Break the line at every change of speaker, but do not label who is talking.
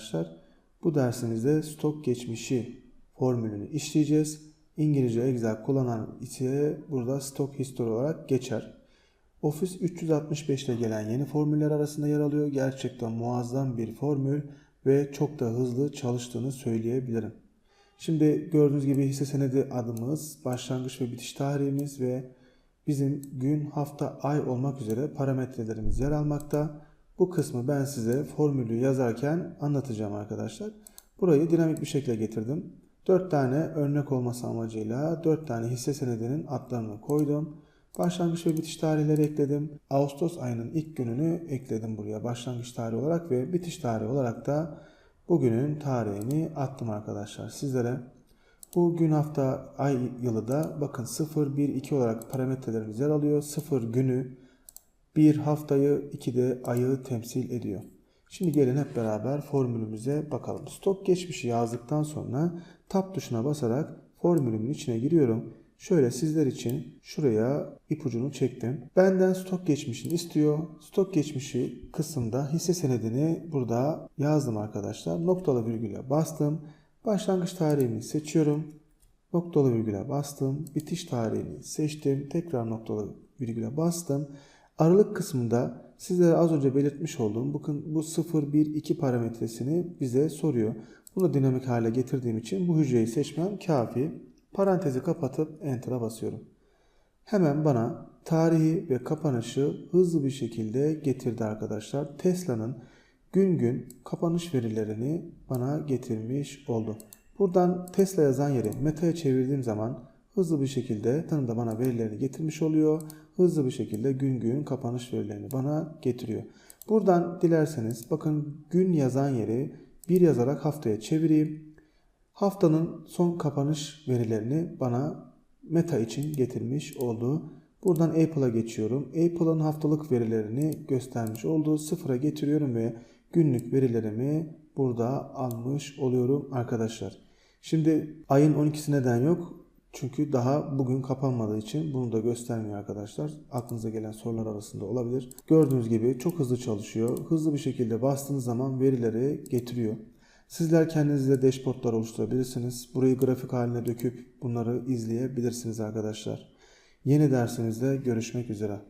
arkadaşlar. Bu dersimizde stok geçmişi formülünü işleyeceğiz. İngilizce Excel kullanan ise burada stok history olarak geçer. Office 365 ile gelen yeni formüller arasında yer alıyor. Gerçekten muazzam bir formül ve çok da hızlı çalıştığını söyleyebilirim. Şimdi gördüğünüz gibi hisse senedi adımız, başlangıç ve bitiş tarihimiz ve bizim gün, hafta, ay olmak üzere parametrelerimiz yer almakta. Bu kısmı ben size formülü yazarken anlatacağım arkadaşlar. Burayı dinamik bir şekilde getirdim. 4 tane örnek olması amacıyla 4 tane hisse senedinin adlarını koydum. Başlangıç ve bitiş tarihleri ekledim. Ağustos ayının ilk gününü ekledim buraya başlangıç tarihi olarak ve bitiş tarihi olarak da bugünün tarihini attım arkadaşlar sizlere. Bu gün hafta ay yılı da bakın 0 1 2 olarak parametrelerimiz yer alıyor. 0 günü, 1 haftayı, 2 de ayı temsil ediyor. Şimdi gelin hep beraber formülümüze bakalım. Stok geçmişi yazdıktan sonra tab tuşuna basarak formülümün içine giriyorum. Şöyle sizler için şuraya ipucunu çektim. Benden stok geçmişini istiyor. Stok geçmişi kısımda hisse senedini burada yazdım arkadaşlar. Noktalı virgüle bastım. Başlangıç tarihini seçiyorum. Noktalı virgüle bastım. Bitiş tarihini seçtim. Tekrar noktalı virgüle bastım. Aralık kısmında sizlere az önce belirtmiş olduğum bakın bu 0, 1, 2 parametresini bize soruyor. Bunu dinamik hale getirdiğim için bu hücreyi seçmem kafi. Parantezi kapatıp Enter'a basıyorum. Hemen bana tarihi ve kapanışı hızlı bir şekilde getirdi arkadaşlar. Tesla'nın gün gün kapanış verilerini bana getirmiş oldu. Buradan Tesla yazan yeri meta'ya çevirdiğim zaman hızlı bir şekilde tanımda bana verilerini getirmiş oluyor. Hızlı bir şekilde gün gün kapanış verilerini bana getiriyor. Buradan dilerseniz bakın gün yazan yeri bir yazarak haftaya çevireyim. Haftanın son kapanış verilerini bana Meta için getirmiş oldu. Buradan Apple'a geçiyorum. Apple'ın haftalık verilerini göstermiş oldu. Sıfıra getiriyorum ve günlük verilerimi burada almış oluyorum arkadaşlar. Şimdi ayın 12'si neden yok? Çünkü daha bugün kapanmadığı için bunu da göstermiyor arkadaşlar. Aklınıza gelen sorular arasında olabilir. Gördüğünüz gibi çok hızlı çalışıyor. Hızlı bir şekilde bastığınız zaman verileri getiriyor. Sizler kendinizle dashboardlar oluşturabilirsiniz. Burayı grafik haline döküp bunları izleyebilirsiniz arkadaşlar. Yeni dersimizde görüşmek üzere.